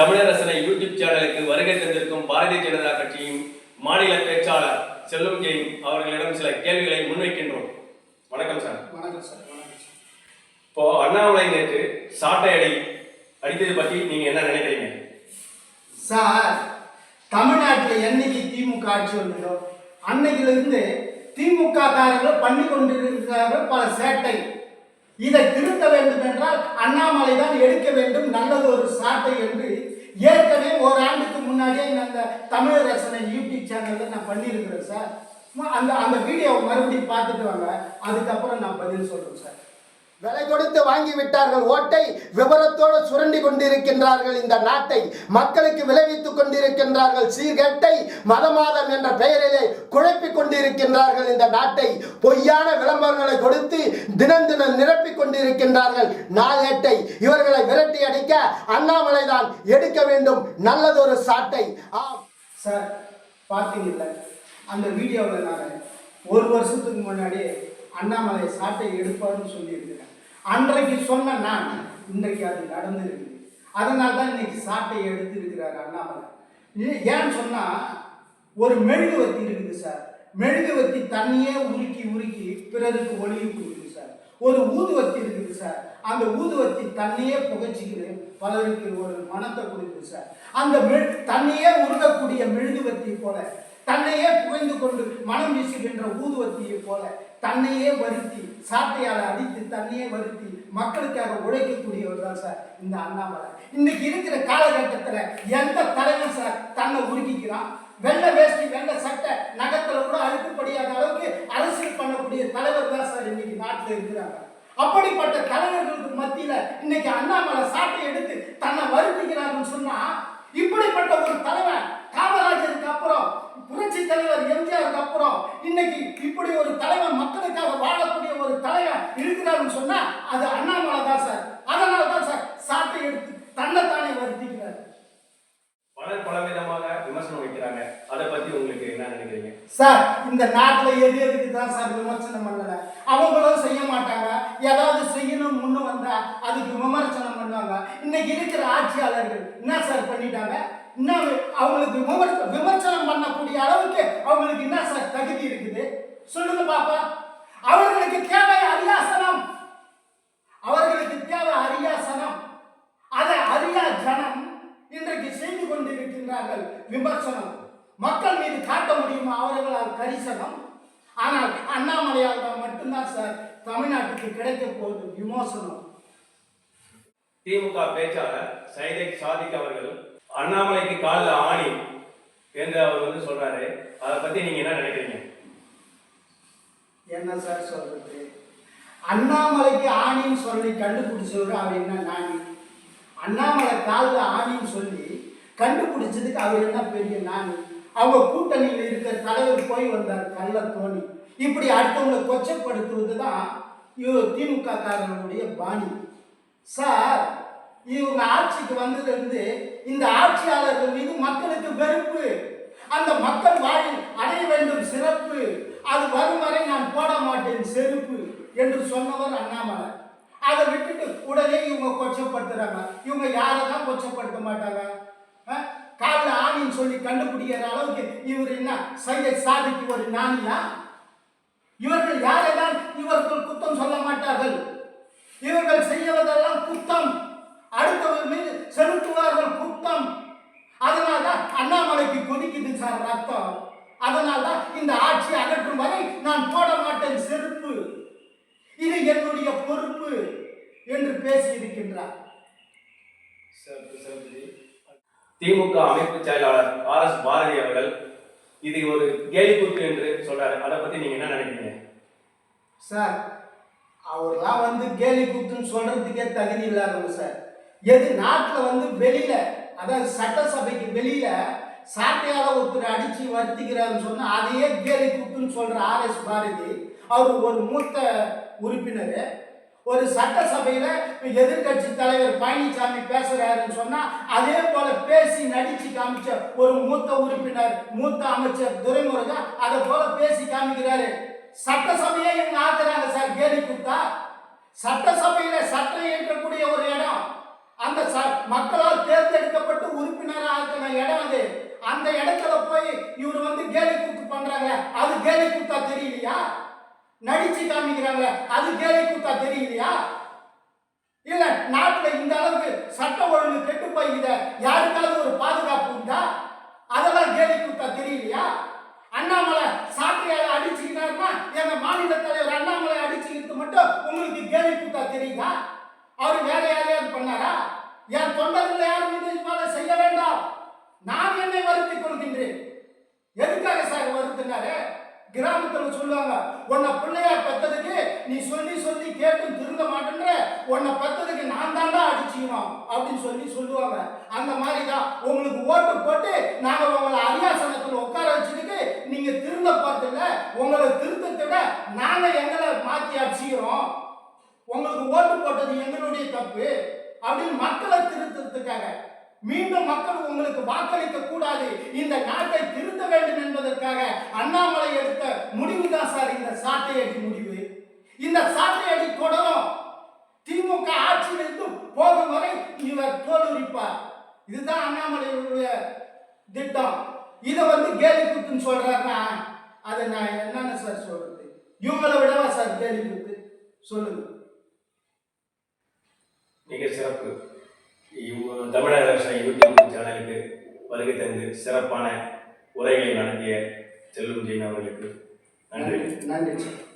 தமிழரசனை YouTube சேனலுக்கு வருகை தந்திருக்கும் பாரதிய ஜனதா கட்சியின் மாநில பேச்சாளர் செல்வம் ஜெயின் அவர்களிடம் சில கேள்விகளை முன்வைக்கின்றோம். வணக்கம் சார். வணக்கம் சார் வணக்கம் சார். இப்போ அண்ணாமலை நேற்று சாட்டை அடி அடித்தது பற்றி நீங்க என்ன நினைக்கிறீங்க? சார் தமிழ்நாட்டில் என்னைக்கு திமுக ஆட்சி வந்ததோ அன்னைக்கிலிருந்து திமுக காரர்கள் பண்ணி கொண்டிருக்கிறார்கள் பல சேட்டை. இதை திருத்த வேண்டும் என்றால் அண்ணாமலை தான் எடுக்க வேண்டும் நல்லது ஒரு சாட்டை என்று ஏற்கனவே ஒரு ஆண்டுக்கு முன்னாடியே அந்த தமிழரசனை யூடியூப் சேனலில் நான் பண்ணியிருக்கிறேன் சார். அந்த அந்த வீடியோவை மறுபடியும் பார்த்துட்டு வாங்க. அதுக்கப்புறம் நான் பதில் சொல்கிறேன் சார். விலை கொடுத்து வாங்கிவிட்டார்கள் ஓட்டை விவரத்தோடு சுரண்டி கொண்டிருக்கின்றார்கள். இந்த நாட்டை மக்களுக்கு விளைவித்துக் கொண்டிருக்கின்றார்கள். சீர்கேட்டை மதமாதம் என்ற பெயரிலே குழப்பிக் கொண்டிருக்கின்றார்கள். இந்த நாட்டை பொய்யான விளம்பரங்களை கொடுத்து தினம் தினம் நிரப்பிக் கொண்டிருக்கின்றார்கள். நாளேட்டை இவர்களை விரட்டி அடிக்க அண்ணாமலை தான் எடுக்க வேண்டும். நல்லதொரு சாட்டை. ஆம். சார் பார்த்தீங்கல்ல? அந்த வீடியோவில் நான் ஒரு வருஷத்துக்கு முன்னாடி அண்ணாமலை சாட்டை எடுப்பார்னு சொல்லியிருக்கிறேன். அன்றைக்கு சொன்ன நான் இன்றைக்கு அது நடந்திருக்கு. அதனால தான் இன்னைக்கு சாட்டை எடுத்திருக்கிறார் அண்ணாமலை. ஏன்னு சொன்னால் ஒரு மெழுகுவத்தி இருக்குது சார். மெழுகுவத்தி தண்ணியே உருக்கி உருக்கி பிறருக்கு ஒளிவு கொடுக்குது சார். ஒரு ஊதுவத்தி இருக்குது சார். அந்த ஊதுவத்தி தண்ணியே புகைச்சிக்கிது பலருக்கு ஒரு மனத்தை கொடுக்குது சார். அந்த தண்ணியே உருகக்கூடிய மெழுகுவத்தி போல தன்னையே புகைந்து கொண்டு மனம் வீசுகின்ற ஊதுவத்தியை போல தன்னையே வருத்தி சாட்டையால் அடித்து தன்னையே வருத்தி மக்களுக்காக உழைக்கக்கூடியவர் தான் சார் இந்த அண்ணாமலை. இன்னைக்கு இருக்கிற காலகட்டத்தில் எந்த தலைவன் சார் தன்னை உருக்கிக்கிறான் வெள்ளை வேஷ்டி வெள்ளை சட்டை நகத்தில் கூட அழுக்குப்படியாத அளவுக்கு அரசியல் பண்ணக்கூடிய தலைவர் தான் சார் இன்னைக்கு நாட்டில் இருக்கிறாங்க. அப்படிப்பட்ட தலைவர்களுக்கு மத்தியில் இன்னைக்கு அண்ணாமலை சாட்டை எடுத்து தன்னை வருத்திக்கிறாருன்னு சொன்னா இப்படிப்பட்ட ஒரு தலைவன் காமராஜருக்கு அப்புறம் புரட்சி தலைவர் எம்ஜிஆருக்கு அப்புறம் இன்னைக்கு இப்படி ஒரு தலைவன் மக்களுக்காக வாழக்கூடிய ஒரு தலைவன் இருக்கிறாருன்னு சொன்னா அது அண்ணாமலை தான் சார். அதனால தான் சார் சாட்டை எடுத்து தன்னைத்தானே வருத்திக்கிறார். பலர் பலவிதமாக விமர்சனம் வைக்கிறாங்க. அதை பத்தி உங்களுக்கு என்ன நினைக்கிறீங்க? சார் இந்த நாட்டில் எது எதுக்கு தான் சார் விமர்சனம் பண்ணல அவங்களும் செய்ய மாட்டாங்க. ஏதாவது செய்யணும் முன்னு வந்தா அதுக்கு விமர்சனம் பண்ணுவாங்க. இன்னைக்கு இருக்கிற ஆட்சியாளர்கள் என்ன சார் பண்ணிட்டாங்க? என்ன அவங்களுக்கு விமர்ச விமர்சனம் பண்ணக்கூடிய அளவுக்கு அவங்களுக்கு என்ன சார் தகுதி இருக்குது? சொல்லுங்க பாப்பா. அவர்களுக்கு தேவை அரியாசனம். அவர்களுக்கு தேவை அரியாசனம். அதை அறியா ஜனம் இன்றைக்கு செய்து கொண்டிருக்கின்றார்கள். விமர்சனம். மக்கள் மீது காட்ட முடியுமா? அவர்களால் கரிசனம். ஆனால் அண்ணாமலையால் மட்டும்தான் சார் தமிழ்நாட்டுக்கு கிடைக்க போகுது விமோசனம். திமுக பேச்சாளர் சைதக் சாதிக் அவர்கள் அண்ணாமலைக்கு காலில் ஆணி என்று அவர் வந்து சொல்றாரு. அதை பத்தி நீங்க என்ன நினைக்கிறீங்க? என்ன சார் சொல்றது? அண்ணாமலைக்கு ஆணின்னு சொல்லி கண்டுபிடிச்சவர் அவர் என்ன நாணி அண்ணாமலை காலில் ஆணின்னு சொல்லி கண்டுபிடிச்சதுக்கு அவர் என்ன பெரிய நாணி அவங்க கூட்டணியில் இருக்கிற தலைவர் போய் வந்தார் கள்ள தோணி இப்படி அடுத்தவங்களை கொச்சப்படுத்துவது தான் இவர் திமுக காரனுடைய பாணி. சார் இவங்க ஆட்சிக்கு வந்ததுலேருந்து இந்த ஆட்சியாளர்கள் மீது மக்களுக்கு வெறுப்பு. அந்த மக்கள் வாழில் அடைய வேண்டும் சிறப்பு. அது வரும் வரை நான் போட மாட்டேன் செருப்பு என்று சொன்னவர் அண்ணாமலை. அதை விட்டுட்டு உடனே இவங்க கொச்சப்படுத்துறாங்க. இவங்க யாரை தான் கொச்சப்படுத்த மாட்டாங்க? காலில் ஆணின்னு சொல்லி கண்டுபிடிக்கிற அளவுக்கு இவர் என்ன சைய சாதிக்கு ஒரு ஞானியா? இவர்கள் யாரை தான் இவர்கள் குத்தம் சொல்ல மாட்டார்கள்? இவர்கள் செய்வதெல்லாம் குத்தம். அடுத்தவர் மீது செலுத்துவார்கள் குத்தம். அதனால தான் அண்ணாமலைக்கு கொதிக்குது சார் ரத்தம் அதனால தான் இந்த ஆட்சி அகற்றும் வரை நான் போட மாட்டேன் செருப்பு இது என்னுடைய பொறுப்பு என்று பேசி இருக்கின்றார் திமுக அமைப்பு செயலாளர் ஆர் எஸ் பாரதி அவர்கள் இது ஒரு கேலிக்கூத்து என்று சொல்றாரு. அதை பத்தி நீங்க என்ன நினைக்கிறீங்க? சார் அவர்லாம் வந்து கேலி கூத்துன்னு சொல்றதுக்கே தகுதி இல்லாதவங்க சார். எது நாட்டில் வந்து வெளியில அதாவது சட்டசபைக்கு வெளியில சாட்டையால ஒருத்தர் அடிச்சு வருத்திக்கிறாருன்னு சொன்னா அதையே கேலி கூத்துன்னு சொல்ற ஆர் எஸ் பாரதி அவர் ஒரு மூத்த உறுப்பினர். ஒரு சட்டசபையில எதிர்க்கட்சி தலைவர் பழனிசாமி பேசுறாருன்னு சொன்னா அதே போல பேசி நடிச்சு காமிச்ச ஒரு மூத்த உறுப்பினர் மூத்த அமைச்சர் துரைமுருகன் அதை போல பேசி காமிக்கிறாரு. சட்டசபையை இவங்க ஆக்குறாங்க சார் கேலி குத்தா? சட்டசபையில சட்டம் இயற்றக்கூடிய ஒரு இடம். அந்த ச- மக்களால் தேர்ந்தெடுக்கப்பட்டு உறுப்பினராக ஆக்கின இடம் அது. அந்த இடத்துல போய் இவர் வந்து கேலி கூத்து பண்றாங்க அது கேலி கூத்தா தெரியலையா? நடிச்சு காமிக்கிறாங்க அது கேலி கூத்து இல்ல நாட்டுல இந்த அளவுக்கு சட்ட ஒழுங்கு கெட்டு போய்கிற யாருக்காவது ஒரு பாதுகாப்பு உண்டா? அதெல்லாம் கேலி கூட்டா தெரியலையா? அண்ணாமலை சாட்டையால அடிச்சுக்கிட்டாருன்னா எங்க மாநில தலைவர் அண்ணாமலை அடிச்சுக்கிட்டு மட்டும் உங்களுக்கு கேலி கூட்டா தெரியுதா? அவர் வேற யாரையாவது பண்ணாரா? என் தொண்டர்கள் யாரும் இது மேல செய்ய வேண்டாம். நான் என்னை வருத்தி கொள்கின்றேன். எதுக்காக சார் வருத்தினாரு? கிராமத்தில் சொல்லுவாங்க உன்னை பிள்ளையார் பெற்றதுக்கு நீ சொல்லி சொல்லி கேட்டும் திருந்த மாட்டேன்ற உன்னை பத்ததுக்கு நான் தாண்டா அடிச்சுக்கணும் அப்படின்னு சொல்லி சொல்லுவாங்க. அந்த மாதிரி தான் உங்களுக்கு ஓட்டு போட்டு நாங்கள் உங்களை அரியாசனத்தில் உட்கார வச்சுக்கிட்டு நீங்கள் திருந்த பார்த்துல உங்களை திருத்தத்தை நாங்கள் எங்களை மாற்றி அடிச்சுக்கிறோம். உங்களுக்கு ஓட்டு போட்டது எங்களுடைய தப்பு அப்படின்னு மக்களை திருத்தத்துக்காக. மீண்டும் மக்கள் உங்களுக்கு வாக்களிக்க கூடாது. இந்த நாட்டை திருத்த வேண்டும் என்பதற்காக அண்ணாமலை எடுத்த முடிவு தான் சார் இந்த சாட்டையடி முடிவு. இந்த சாட்டையடி தொடரும். திமுக ஆட்சியிலிருந்து போகும் வரை இவர் தோலுரிப்பார். இதுதான் அண்ணாமலையுடைய திட்டம். இதை வந்து கேலி குத்துன்னு சொல்றாருன்னா அதை நான் என்னன்னு சார் சொல்றது? இவங்களை விடவா சார் கேலி குத்து சொல்லுங்க. மிக சிறப்பு. இவ் தமிழக அரசு யூடியூப் சேனலுக்கு வருகை தந்து சிறப்பான உரைகளை நடத்திய செல்லும் ஜெயின் அவர்களுக்கு நன்றி நன்றி சார்.